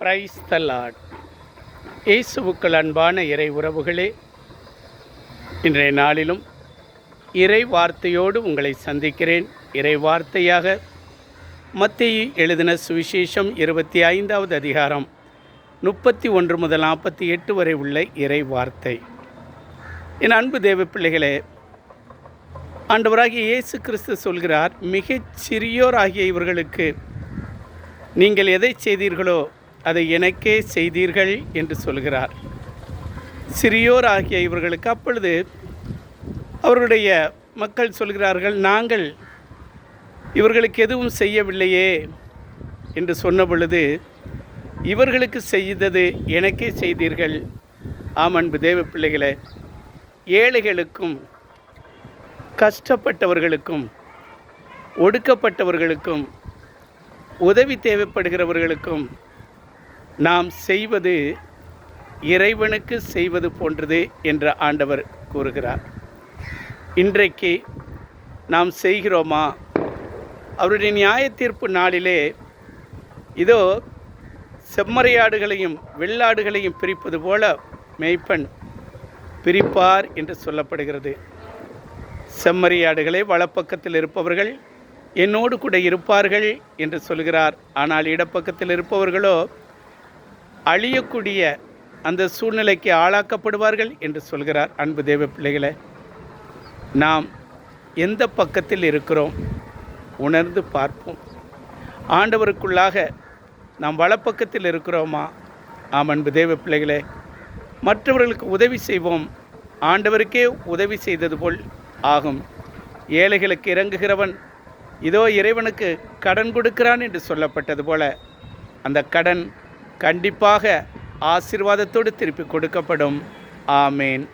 Praise the Lord இயேசுவுக்கள் அன்பான இறை உறவுகளே இன்றைய நாளிலும் இறை வார்த்தையோடு உங்களை சந்திக்கிறேன். இறை வார்த்தையாக மத்திய எழுதின சுவிசேஷம் இருபத்தி ஐந்தாவது அதிகாரம் முப்பத்தி ஒன்று முதல் நாற்பத்தி எட்டு வரை உள்ள இறை வார்த்தை. என் அன்பு தேவ பிள்ளைகளே ஆண்டவராகிய இயேசு கிறிஸ்து சொல்கிறார் மிகச் சிறியோராகிய இவர்களுக்கு நீங்கள் எதை செய்தீர்களோ அதை எனக்கே செய்தீர்கள் என்று சொல்கிறார். சிறியோர் ஆகிய இவர்களுக்கு அப்பொழுது அவர்களுடைய மக்கள் சொல்கிறார்கள் நாங்கள் இவர்களுக்கு எதுவும் செய்யவில்லையே என்று சொன்ன பொழுது இவர்களுக்கு செய்தது எனக்கே செய்தீர்கள். ஆம் அன்பு தேவ பிள்ளைகளே ஏழைகளுக்கும் கஷ்டப்பட்டவர்களுக்கும் ஒடுக்கப்பட்டவர்களுக்கும் உதவி தேவைப்படுகிறவர்களுக்கும் நாம் செய்வது இறைவனுக்கு செய்வது போன்றது என்று ஆண்டவர் கூறுகிறார். இன்றைக்கு நாம் செய்கிறோமா? அவருடைய நியாய தீர்ப்பு நாளிலே இதோ செம்மறையாடுகளையும் வெள்ளாடுகளையும் பிரிப்பது போல மேய்ப்பன் பிரிப்பார் என்று சொல்லப்படுகிறது. செம்மறியாடுகளை வலப்பக்கத்தில் இருப்பவர்கள் என்னோடு கூட இருப்பார்கள் என்று சொல்கிறார். ஆனால் இடப்பக்கத்தில் இருப்பவர்களோ அழியக்கூடிய அந்த சூழ்நிலைக்கு ஆளாக்கப்படுவார்கள் என்று சொல்கிறார் அன்பு தேவ பிள்ளைகளை. நாம் எந்த பக்கத்தில் இருக்கிறோம் உணர்ந்து பார்ப்போம். ஆண்டவருக்குள்ளாக நாம் வலப்பக்கத்தில் இருக்கிறோமா? ஆம் அன்பு தேவ பிள்ளைகளே. மற்றவர்களுக்கு உதவி செய்வோம். ஆண்டவருக்கே உதவி செய்தது போல் ஆகும். ஏழைகளுக்கு இறங்குகிறவன் இதோ இறைவனுக்கு கடன் கொடுக்கிறான் என்று சொல்லப்பட்டது போல அந்த கடன் கண்டிப்பாக ஆசிர்வாதத்தோடு திருப்பி கொடுக்கப்படும். ஆமேன்.